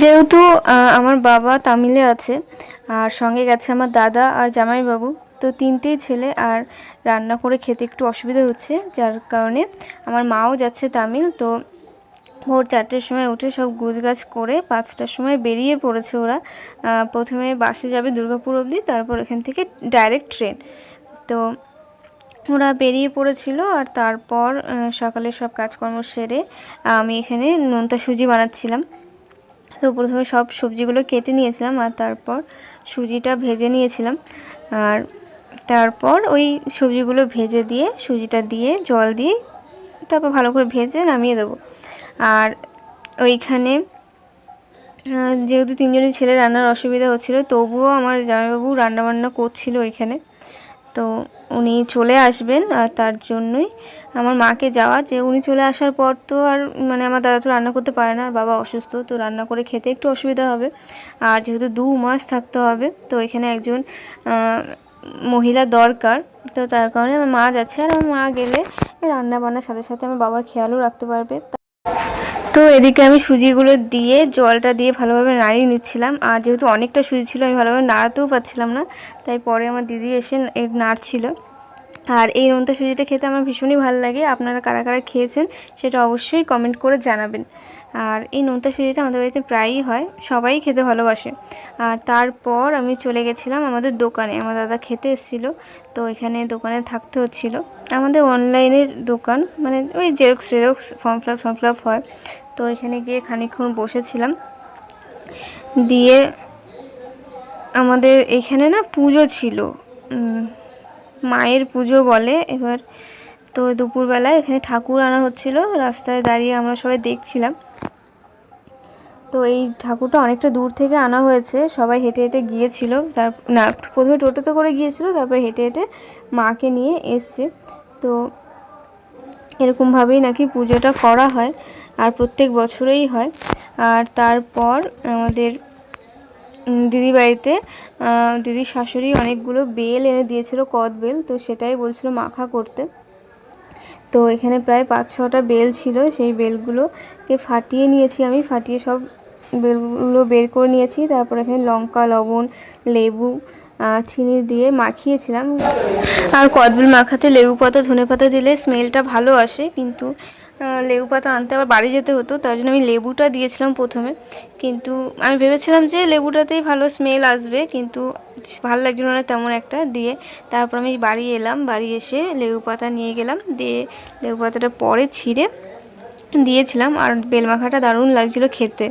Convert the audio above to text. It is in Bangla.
যেহেতু আমার বাবা তামিলে আছে, আর সঙ্গে গেছে আমার দাদা আর জামাইবাবু, তো তিনটেই ছেলে আর রান্না করে খেতে একটু অসুবিধা হচ্ছে, যার কারণে আমার মাও যাচ্ছে তামিল, তো ভোর চারটের সময় উঠে সব গুছগাছ করে পাঁচটার সময় বেরিয়ে পড়েছে ওরা। প্রথমে বাসে যাবে দুর্গাপুর অবধি, তারপর এখান থেকে ডাইরেক্ট ট্রেন তো ওরা বেরিয়ে পড়েছিল আর তারপর সকালে সব কাজকর্ম সেরে আমি এখানে নোনতা সুজি বানাচ্ছিলাম। তো প্রথমে সব সবজিগুলো কেটে নিয়েছিলাম আর তারপর সুজিটা ভেজে নিয়েছিলাম। আর তারপর ওই সবজিগুলো ভেজে দিয়ে, সুজিটা দিয়ে, জল দিয়ে তারপর ভালো করে ভেজে নামিয়ে দেবো। আর ওইখানে যেহেতু তিনজনই ছেলে, রান্নার অসুবিধা হচ্ছিল, তবুও আমার জামাইবাবু রান্নাবান্না করছিল ওইখানে। তো উনি চলে আসবেন আর তার জন্যই আমার মাকে যাওয়া যে উনি চলে আসার পর তো আর মানে আমার দাদা তো রান্না করতে পারে না আর বাবা অসুস্থ তো রান্না করে খেতে একটু অসুবিধা হবে। আর যেহেতু দু মাস থাকতে হবে তো এখানে একজন মহিলা দরকার তো তার কারণে আমার মা যাচ্ছে আর আমার মা গেলে রান্না বান্নার সাথে সাথে আমার বাবার খেয়ালও রাখতে পারবে। তো এদিকে আমি সুজিগুলো দিয়ে, জলটা দিয়ে ভালোভাবে নাড়িয়ে নিচ্ছিলাম। আর যেহেতু অনেকটা সুজি ছিল, আমি ভালোভাবে নাড়াতেও পারছিলাম না, তাই পরে আমার দিদি এসে এর নাড়ছিল। আর এই নোনতা সুজিটা খেতে আমার ভীষণই ভালো লাগে। আপনারা কারা কারা খেয়েছেন সেটা অবশ্যই কমেন্ট করে জানাবেন। আর এই নোনতা সুজিটা আমাদের বাড়িতে প্রায়ই হয়, সবাই খেতে ভালোবাসে। আর তারপর আমি চলে গেছিলাম আমাদের দোকানে, আমার দাদা খেতে এসেছিল, তো এখানে দোকানে থাকতে হচ্ছিল। আমাদের অনলাইনের দোকান মানে ওই xerox xerox form fill up form fill up হয়। তো এখানে গিয়ে খানিকক্ষণ বসেছিলাম। দিয়ে আমাদের এখানে না পুজো ছিল মায়ের পুজো বলে। এবার তো দুপুরবেলায় এখানে ঠাকুর আনা হচ্ছিল, রাস্তায় দাঁড়িয়ে আমরা সবাই দেখছিলাম। তো এই ঠাকুরটা অনেকটা দূর থেকে আনা হয়েছে। সবাই হেঁটে হেঁটে গিয়েছিল। তার না, প্রথমে টোটোতে করে গিয়েছিল, তারপরে হেঁটে হেঁটে মাকে নিয়ে এসছে। তো এরকমভাবেই নাকি পুজোটা করা হয় আর প্রত্যেক বছরেই হয়। আর তারপর আমাদের দিদি বাড়িতে দিদির শাশুড়ি অনেকগুলো বেল এনে দিয়েছিল, কদ বেল। তো সেটাই বলছিল মাখা করতে। তো এখানে প্রায় পাঁচ ছটা বেল ছিল। সেই বেলগুলোকে ফাটিয়ে নিয়েছি আমি। ফাটিয়ে সব বেলগুলো বের করে নিয়েছি, তারপর এখানে লঙ্কা, লবণ, লেবু চিনি দিয়ে মাখিয়েছিলাম। আর কদবেল মাখাতে লেবু পাতা, ধনে পাতা দিলে স্মেলটা ভালো আসে, কিন্তু লেবু পাতা আনতে আবার বাড়ি যেতে হতো, তার জন্য আমি লেবুটা দিয়েছিলাম প্রথমে। কিন্তু আমি ভেবেছিলাম যে লেবুটাতেই ভালো স্মেল আসবে, কিন্তু ভালো লাগছিল না তেমন একটা দিয়ে। তারপর আমি বাড়ি এলাম, বাড়ি এসে লেবু পাতা নিয়ে গেলাম, দিয়ে লেবু পাতাটা পরে ছিঁড়ে দিয়েছিলাম, আর বেল মাখাটা দারুণ লাগছিল খেতে।